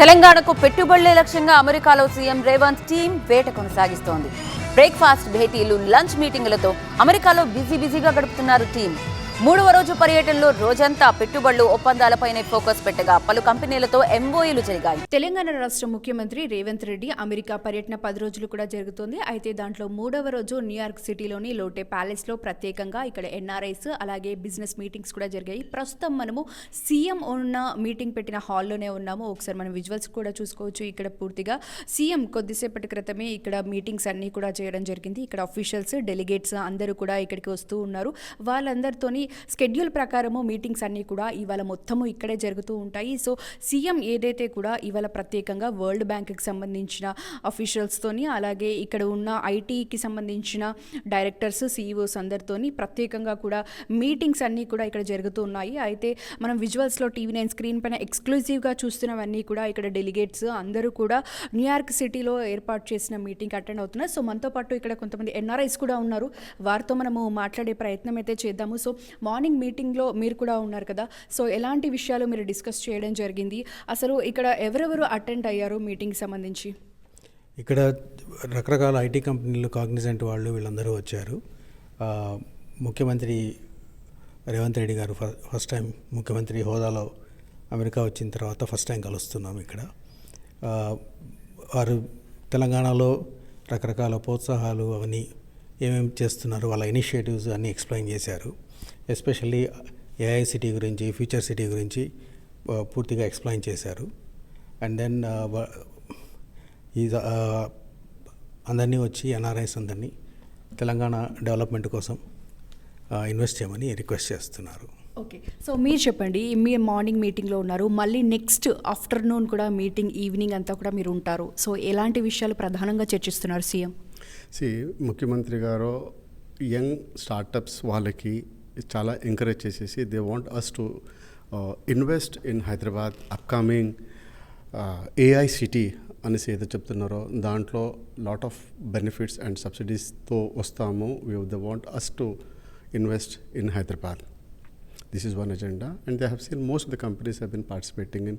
తెలంగాణకు పెట్టుబడులే లక్ష్యంగా అమెరికాలో సీఎం రేవంత్ టీం వేట కొనసాగిస్తోంది. బ్రేక్ఫాస్ట్ భేటీలు లంచ్ మీటింగులతో అమెరికాలో బిజీ బిజీగా గడుపుతున్నారు టీం మూడవ రోజు పర్యటనలో రోజంతా పెట్టుబడులు ఒప్పందాలపైనే ఫోకస్ పెట్టగా పలు కంపెనీలతో ఎంఓఏలు జరిగాయి. తెలంగాణ రాష్ట్ర ముఖ్యమంత్రి రేవంత్ రెడ్డి అమెరికా పర్యటన పది రోజులు కూడా జరుగుతుంది. అయితే దాంట్లో మూడవ రోజు న్యూయార్క్ సిటీలోని లోటే ప్యాలెస్లో ప్రత్యేకంగా ఇక్కడ ఎన్ఆర్ఐస్ అలాగే బిజినెస్ మీటింగ్స్ కూడా జరిగాయి. ప్రస్తుతం మనము సీఎం ఉన్న మీటింగ్ పెట్టిన హాల్లోనే ఉన్నాము. ఒకసారి మనం విజువల్స్ కూడా చూసుకోవచ్చు. ఇక్కడ పూర్తిగా సీఎం కొద్దిసేపటి క్రితమే ఇక్కడ మీటింగ్స్ అన్నీ కూడా చేయడం జరిగింది. ఇక్కడ అఫీషియల్స్ డెలిగేట్స్ అందరూ కూడా ఇక్కడికి వస్తూ ఉన్నారు. వాళ్ళందరితోని స్కెడ్యూల్ ప్రకారము మీటింగ్స్ అన్నీ కూడా ఇవాళ మొత్తము ఇక్కడే జరుగుతూ ఉంటాయి. సో సీఎం ఏదైతే కూడా ఇవాళ ప్రత్యేకంగా వరల్డ్ బ్యాంక్కి సంబంధించిన అఫీషియల్స్తోని అలాగే ఇక్కడ ఉన్న ఐటీకి సంబంధించిన డైరెక్టర్స్ సీఈఓస్ అందరితోని ప్రత్యేకంగా కూడా మీటింగ్స్ అన్నీ కూడా ఇక్కడ జరుగుతూ ఉన్నాయి. అయితే మనం విజువల్స్లో టీవీ నైన్ స్క్రీన్ పైన ఎక్స్క్లూజివ్గా చూస్తున్నవన్నీ కూడా ఇక్కడ డెలిగేట్స్ అందరూ కూడా న్యూయార్క్ సిటీలో ఏర్పాటు చేసిన మీటింగ్ అటెండ్ అవుతున్నారు. సో మనతో పాటు ఇక్కడ కొంతమంది ఎన్ఆర్ఐస్ కూడా ఉన్నారు. వారితో మనము మాట్లాడే ప్రయత్నం అయితే చేద్దాము. సో మార్నింగ్ మీటింగ్లో మీరు కూడా ఉన్నారు కదా. సో ఎలాంటి విషయాలు మీరు డిస్కస్ చేయడం జరిగింది? అసలు ఇక్కడ ఎవరెవరు అటెండ్ అయ్యారు మీటింగ్ సంబంధించి? ఇక్కడ రకరకాల ఐటీ కంపెనీలు కాగ్నిజెంట్ వాళ్ళు వీళ్ళందరూ వచ్చారు. ముఖ్యమంత్రి రేవంత్ రెడ్డి గారు ఫ- ఫస్ట్ టైం ముఖ్యమంత్రి హోదాలో అమెరికా వచ్చిన తర్వాత ఫస్ట్ టైం కలుస్తున్నాం ఇక్కడ. వారు తెలంగాణలో రకరకాల ప్రోత్సాహాలు అవన్నీ ఏమేమి చేస్తున్నారు వాళ్ళ ఇనిషియేటివ్స్ అన్నీ ఎక్స్ప్లెయిన్ చేశారు. ఎస్పెషల్లీ ఏఐ సిటీ గురించి ఫ్యూచర్ సిటీ గురించి పూర్తిగా ఎక్స్ప్లెయిన్ చేశారు. అండ్ దెన్ ఈ అందరినీ వచ్చి ఎన్ఆర్ఐస్ అందరినీ తెలంగాణ డెవలప్మెంట్ కోసం ఇన్వెస్ట్ చేయమని రిక్వెస్ట్ చేస్తున్నారు. ఓకే. సో మీరు చెప్పండి మీ మార్నింగ్ మీటింగ్లో ఉన్నారు. మళ్ళీ నెక్స్ట్ ఆఫ్టర్నూన్ కూడా మీటింగ్ ఈవినింగ్ అంతా కూడా మీరు ఉంటారు. సో ఎలాంటి విషయాలు ప్రధానంగా చర్చిస్తున్నారు సీఎం? సి ముఖ్యమంత్రి గారు యంగ్ స్టార్టప్స్ వాళ్ళకి చాలా ఎంకరేజ్ చేసేసి they want us to invest in Hyderabad upcoming AI city అనేసి ఏదో చెప్తున్నారో దాంట్లో లాట్ ఆఫ్ బెనిఫిట్స్ అండ్ సబ్సిడీస్తో వస్తాము. They want us to invest in Hyderabad. This is one agenda. And they have seen most of the companies have been participating in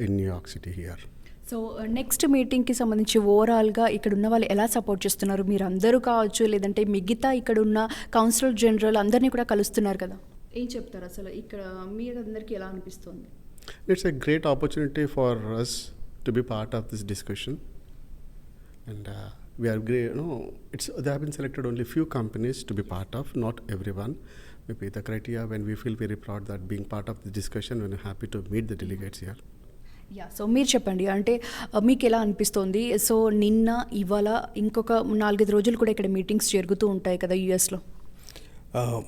in New York City here. So next మీటింగ్కి సంబంధించి ఓవరాల్గా ఇక్కడ ఉన్న వాళ్ళు ఎలా support చేస్తున్నారు? మీరు అందరూ కావచ్చు లేదంటే మిగతా ఇక్కడ ఉన్న కౌన్సిలర్ జనరల్ అందరినీ కూడా కలుస్తున్నారు కదా? ఏం చెప్తారు అసలు? ఇక్కడ మీరు అందరికీ ఎలా అనిపిస్తుంది? It's a great opportunity for us to be part of this discussion and we're grey know it's they have been selected only few companies to be part of not every one may be the criteria when we feel very proud that being part of this discussion when happy to meet the delegates yeah yeah so మీరు చెప్పండి. అంటే uh, మీకు ఎలా అనిపిస్తోంది? So నిన్న ఇవాళ ఇంకొక నాలుగైదు రోజులు కూడా ఇక్కడ మీటింగ్స్ జరుగుతూ ఉంటాయి కదా యుఎస్లో? Uh,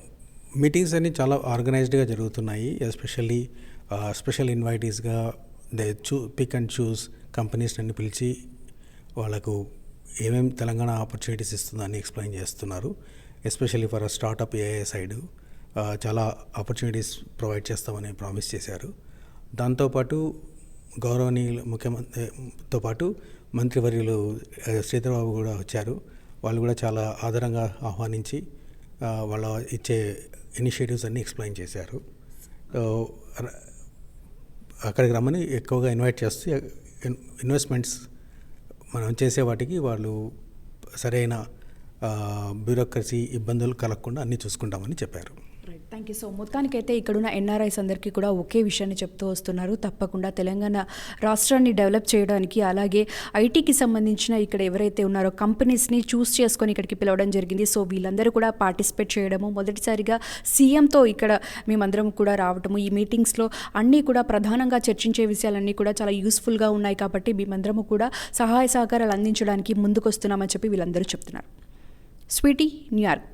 మీటింగ్స్ అన్నీ చాలా ఆర్గనైజ్డ్గా జరుగుతున్నాయి. ఎస్పెషల్లీ uh, స్పెషల్ ఇన్వైటీస్గా they chew pick and choose companies అన్ని పిలిచి వాళ్ళకు ఏమేం తెలంగాణ ఆపర్చునిటీస్ ఇస్తుందని ఎక్స్ప్లెయిన్ చేస్తున్నారు. Especially for startup AI side. చాలా ఆపర్చునిటీస్ ప్రొవైడ్ చేస్తామని ప్రామిస్ చేశారు. దాంతోపాటు గౌరవనీయులు ముఖ్యమంత్రితో పాటు మంత్రివర్యులు శ్రీధరబాబు కూడా వచ్చారు. వాళ్ళు కూడా చాలా ఆదరంగా ఆహ్వానించి వాళ్ళ ఇచ్చే ఇనిషియేటివ్స్ అన్నీ ఎక్స్ప్లెయిన్ చేశారు. అక్కడికి రమ్మని ఎక్కువగా ఇన్వైట్ చేస్తూ ఇన్వెస్ట్మెంట్స్ మనం చేసే వాటికి వాళ్ళు సరైన బ్యూరోక్రసీ ఇబ్బందులు కలగకుండా అన్నీ చూసుకుంటామని చెప్పారు. థ్యాంక్ యూ సో మొత్తానికైతే ఇక్కడున్న ఎన్ఆర్ఐస్ అందరికీ కూడా ఒకే విషయాన్ని చెప్తూ వస్తున్నారు. తప్పకుండా తెలంగాణ రాష్ట్రాన్ని డెవలప్ చేయడానికి అలాగే ఐటీకి సంబంధించిన ఇక్కడ ఎవరైతే ఉన్నారో కంపెనీస్ని చూస్ చేసుకొని ఇక్కడికి పిలవడం జరిగింది. సో వీళ్ళందరూ కూడా పార్టిసిపేట్ చేయడము మొదటిసారిగా సీఎంతో ఇక్కడ మేమందరం కూడా రావటము. ఈ మీటింగ్స్లో అన్నీ కూడా ప్రధానంగా చర్చించే విషయాలన్నీ కూడా చాలా యూస్ఫుల్గా ఉన్నాయి కాబట్టి మేమందరము కూడా సహాయ సహకారాలు అందించడానికి ముందుకొస్తున్నామని చెప్పి వీళ్ళందరూ చెప్తున్నారు. Sweety New York